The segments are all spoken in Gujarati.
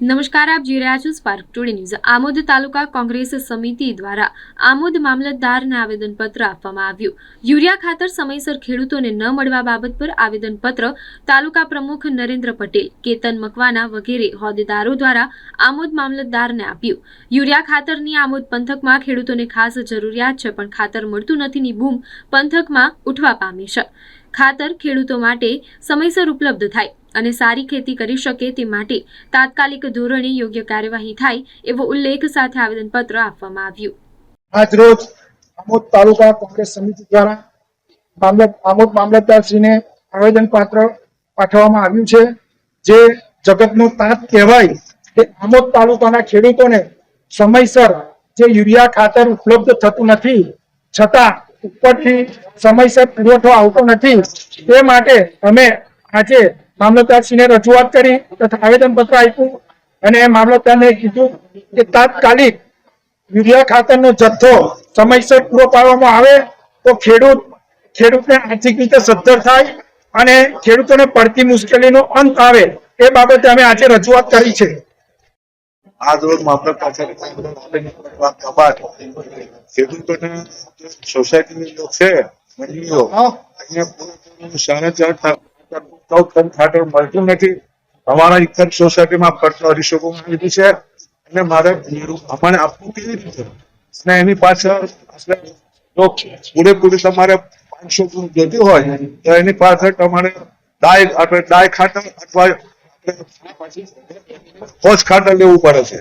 નમસ્કાર, આપ જોઈ રહ્યા છો સ્પાર્ક ટુડે ન્યૂઝ આમોદ તાલુકા કોંગ્રેસ સમિતિ દ્વારા આમોદ મામલતદારને આવેદનપત્ર આપવામાં આવ્યું. યુરિયા ખાતર સમયસર ખેડૂતોને ન મળવા બાબત પર આવેદનપત્ર તાલુકા પ્રમુખ નરેન્દ્ર પટેલ, કેતન મકવાના વગેરે હોદ્દેદારો દ્વારા આમોદ મામલતદારને આપ્યું. યુરિયા ખાતરની આમોદ પંથકમાં ખેડૂતોને ખાસ જરૂરિયાત છે, પણ ખાતર મળતું નથીની બૂમ પંથકમાં ઉઠવા પામી છે. ખાતર ખેડૂતો માટે સમયસર ઉપલબ્ધ થાય અને સારી ખેતી કરી શકે તે માટે તાત્કાલિક ધોરણે યોગ્ય કાર્યવાહી થાય એવો ઉલ્લેખ સાથે આવેદનપત્ર આપવામાં આવ્યું. આજ આમોદ તાલુકા કોંગ્રેસ સમિતિ દ્વારા આમોદ મામલતદારશ્રીને આવેદનપત્ર પાઠવવામાં આવ્યું છે, જે જગતનો તાત કહેવાય કે આમોદ તાલુકાના ખેડૂતોને સમયસર જે યુરિયા ખાતર ઉપલબ્ધ થતું નથી, છતાં ઉપરથી સમયસર પુરવઠો આવતો નથી. તે માટે અમે આજે મામલતદારશ્રીને રજૂઆત કરી તથા આવેદન પત્ર આપ્યું અને મામલતદારને કીધું કે તાત્કાલિક યુરિયા ખાતરનો જથ્થો સમયસર પૂરો પાડવામાં આવે તો ખેડૂત, ખેડૂતને આર્થિક રીતે સદ્ધર થાય અને ખેડૂતોને પડતી મુશ્કેલીનો અંત આવે એ બાબતે અમે આજે રજૂઆત કરી છે. આજ રોજ છે મંડળીઓ અહીંયા પૂરેપૂરું સાડા ચાર થા- ચૌદ ટન ખાતર મળતું નથી. અમારા એક સોસાયટીમાં ખર્ચો અઢીસો લીધી છે. અને મારે અમારે આપવું કેવી રીતે? અને એની પાછળ પૂરેપૂરી તમારે પાંચસો ગુણ જોતી હોય તો એની પાછળ તમારે ડાય આપણે ડાય ખાતર અથવા પોચ ખાતર લેવું પડે છે.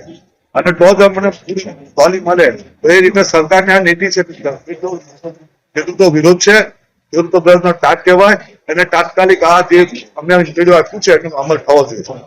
અને તો જ અમને પૂરી મળે. તો એ રીતે સરકારની આ નીતિ છે. ખેડૂતો વિરોધ છે. ખેડૂતો વિરોધનો ટાટ કહેવાય. અને તાત્કાલિક આ જે અમને ઇન્ટરવ્યુ આપ્યું છે એનો અમલ થવો જોઈએ.